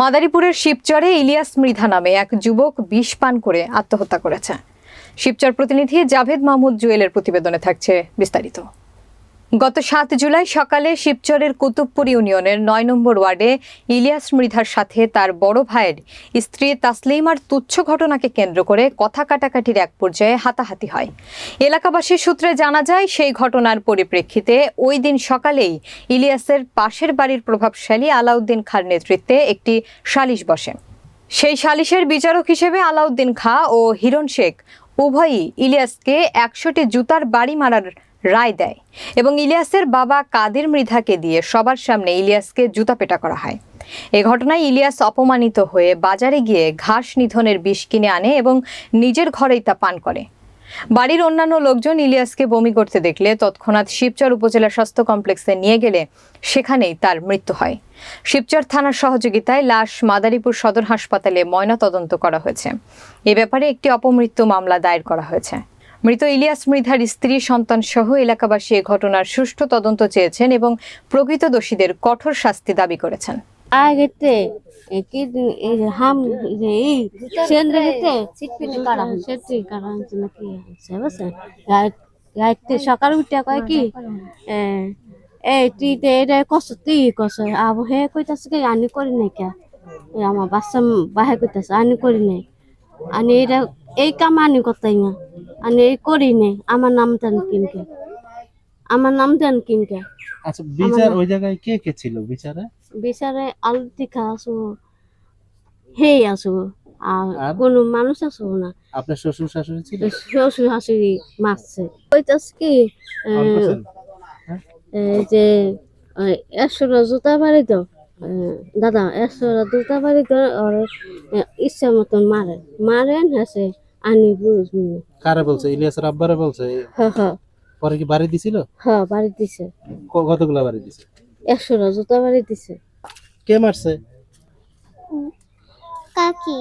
মাদারীপুরের শিবচরে ইলিয়াস মৃধা নামে এক যুবক বিষ পান করে আত্মহত্যা করেছে। শিবচর প্রতিনিধি জাভেদ মাহমুদ জুয়েলের প্রতিবেদনে থাকছে বিস্তারিত। গত সাত জুলাই সকালে শিবচরের কুতুবপুর ইউনিয়নের নয় নম্বর ওয়ার্ডে ইলিয়াস মৃধার সাথে তার বড় ভাইয়ের স্ত্রী তাসলিমার তুচ্ছ ঘটনাকে কেন্দ্র করে কথা কাটাকাটির এক পর্যায়ে হাতাহাতি হয়। এলাকাবাসীর সূত্রে জানা যায়, সেই ঘটনার পরিপ্রেক্ষিতে ওই দিন সকালেই ইলিয়াসের পাশের বাড়ির প্রভাবশালী আলাউদ্দিন খার নেতৃত্বে একটি সালিশ বসে। সেই সালিশের বিচারক হিসেবে আলাউদ্দিন খা ও হিরণ শেখ উভয়ই ইলিয়াসকে একশোটি জুতার বাড়ি মারার রায় দেয় এবং ইলিয়াসের বাবা কাদের মৃধাকে দিয়ে সবার সামনে ইলিয়াসকে জুতা পেটা করা হয়। এ ঘটনায় ইলিয়াস অপমানিত হয়ে বাজারে গিয়ে ঘাস নিধনের বিষ কিনে আনে এবং নিজের ঘরেই তা পান করে। বাড়ির অন্যান্য লোকজন ইলিয়াসকে বমি করতে দেখলে তৎক্ষণাৎ শিবচর উপজেলা স্বাস্থ্য কমপ্লেক্সে নিয়ে গেলে সেখানেই তার মৃত্যু হয়। শিবচর থানার সহযোগিতায় লাশ মাদারীপুর সদর হাসপাতালে ময়না তদন্ত করা হয়েছে। এ ব্যাপারে একটি অপমৃত্যু মামলা দায়ের করা হয়েছে। মৃত ইলিয়াস মৃধার স্ত্রী সন্তান সহ এলাকাবাসী এ ঘটনার সুষ্ঠু তদন্ত চেয়েছেন এবং প্রকৃত দোষীদের কঠোর শাস্তি দাবি করেছেন। আগেতে কি হাম এই সেটি হচ্ছে নাকি রাইতে সকাল উঠে কয় কি এই তুই তো এটা কষ্ট তুই কষ্ট আবু হে কইতাছে কি আনি করি নাই কে? আমার বাচ্চা বাহে কইতাছে আনি করি নাই। আনি এটা এই কাম আনি করতাই না আনি এই করি নাই। আমার নাম দেন কিনকে। আমার নাম দেন কিনকে। আচ্ছা বিচার ওই জায়গায় কে কে ছিল বিচারে? বিচারে আলু টিকা আছো হেই আছো আর? কোনো মানুষ আছো না। আপনার শ্বশুর শাশুড়ি ছিল? শ্বশুর শাশুড়ি মারছে। কইতাছে কি ফোন যে একশো জুতা বাড়ি তো দাদা একশো জুতা বাড়ি তো ওর ইচ্ছা মতন মারে। মারেন হেসে। আনি বুঝবি কারে বলছে? ইলিয়াসের আব্বারে বলছে? হ হ পরে কি বাড়ি দিছিল? হ বাড়ি দিছে। কতগুলা বাড়ি দিছে? একশো জুতা বাড়ি দিছে। কে মারছে? কাকি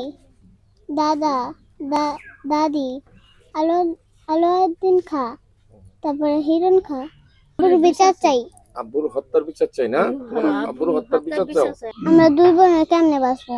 দাদা দা- দাদি আলো আলোউদ্দিন খা তারপরে হিরণ খা। পুরো বিচার চাই। আব্বুর হত্যার বিচার চাই না? আব্বুর হত্যার বিচার চাও? আমরা দুই বোনের কেমনে বাঁচবো?